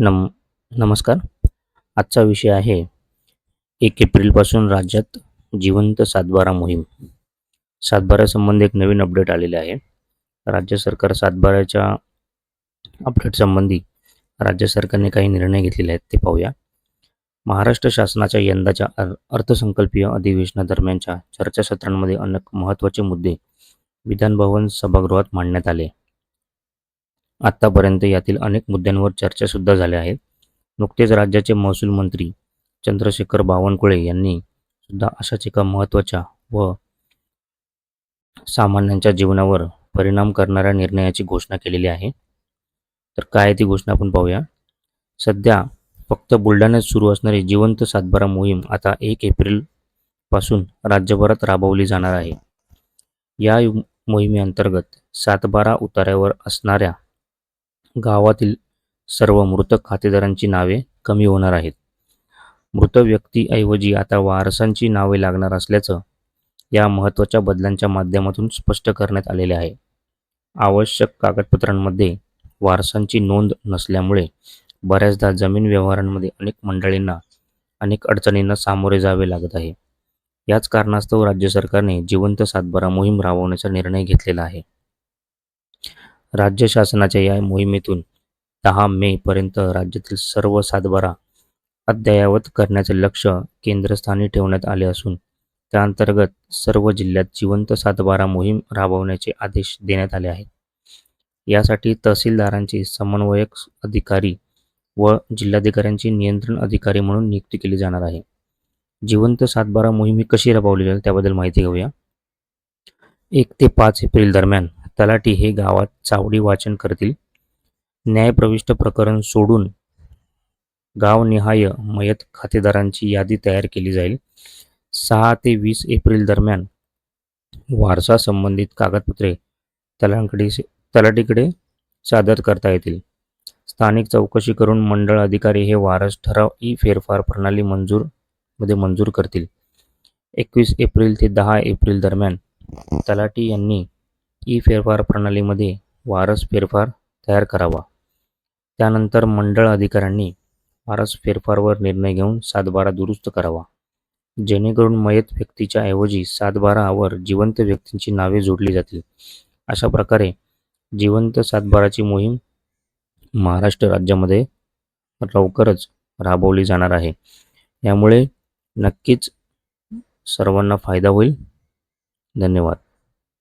नम नमस्कार. आजचा विषय आहे एक एप्रिलपासून राज्यात जिवंत सातबारा मोहीम. सातबाऱ्यासंबंधी एक नवीन अपडेट आलेले आहे. राज्य सरकार सातबाऱ्याच्या अपडेटसंबंधी राज्य सरकारने काही निर्णय घेतलेले आहेत ते पाहूया. महाराष्ट्र शासनाच्या यंदाच्या अर अर्थसंकल्पीय अधिवेशनादरम्यानच्या चर्चासत्रांमध्ये अनेक महत्त्वाचे मुद्दे विधानभवन सभागृहात मांडण्यात आले. आत्तापर्यंत यातील अनेक मुद्द्यांवर चर्चासुद्धा झाल्या आहेत. नुकतेच राज्याचे महसूल मंत्री चंद्रशेखर बावनकुळे यांनी सुद्धा अशाच एका महत्त्वाच्या व सामान्यांच्या जीवनावर परिणाम करणाऱ्या निर्णयाची घोषणा केलेली आहे. तर काय आहे ती घोषणा आपण पाहूया. सध्या फक्त बुलढाण्यात सुरू असणारी जिवंत सातबारा मोहीम आता एक एप्रिलपासून राज्यभरात राबवली जाणार आहे. या मोहिमेअंतर्गत सातबारा उतार्यावर असणाऱ्या गावातील सर्व मृत खातेदारांची नावे कमी होणार आहेत. मृत व्यक्तीऐवजी आता वारसांची नावे लागणार असल्याचं या महत्त्वाच्या बदलांच्या माध्यमातून स्पष्ट करण्यात आलेले आहे. आवश्यक कागदपत्रांमध्ये वारसांची नोंद नसल्यामुळे बऱ्याचदा जमीन व्यवहारांमध्ये अनेक मंडळींना अनेक अडचणींना सामोरे जावे लागत आहे. याच कारणास्तव राज्य सरकारने जिवंत सातबारा मोहीम राबवण्याचा निर्णय घेतलेला आहे. राज्य शासनाच्या या मोहिमेतून दहा मे पर्यंत राज्यातील सर्व सातबारा अद्ययावत करण्याचे लक्ष केंद्रस्थानी ठेवण्यात आले असून त्याअंतर्गत सर्व जिल्ह्यात जिवंत सातबारा मोहीम राबवण्याचे आदेश देण्यात आले आहेत. यासाठी तहसीलदारांची समन्वयक अधिकारी व जिल्हाधिकाऱ्यांची नियंत्रण अधिकारी म्हणून नियुक्ती केली जाणार आहे. जिवंत सातबारा मोहीम ही कशी राबवली जाईल त्याबद्दल माहिती घेऊया. एक ते पाच एप्रिल दरम्यान तलाठी हे गावात चावडी वाचन करतील. न्यायप्रविष्ट प्रकरण सोडून गावनिहाय मयत खातेदारांची यादी तयार केली जाईल. सहा ते वीस एप्रिल दरम्यान वारसा संबंधित कागदपत्रे तलांकडे तलाठीकडे सादर करता येतील. स्थानिक चौकशी करून मंडळ अधिकारी हे वारस ठराव ई फेरफार प्रणाली मंजूरमध्ये मंजूर करतील. एकवीस एप्रिल ते दहा एप्रिल दरम्यान तलाठी यांनी ई फेरफार प्रणालीमध्ये वारस फेरफार तयार करावा. त्यानंतर मंडळ अधिकाऱ्यांनी वारस फेरफारवर निर्णय घेऊन सातबारा दुरुस्त करावा. जेणेकरून मयत व्यक्तीच्या ऐवजी सातबारावर जिवंत व्यक्तींची नावे जोडली जातील. अशा प्रकारे जिवंत सातबाराची मोहीम महाराष्ट्र राज्यामध्ये लवकरच राबवली जाणार आहे. यामुळे नक्कीच सर्वांना फायदा होईल. धन्यवाद.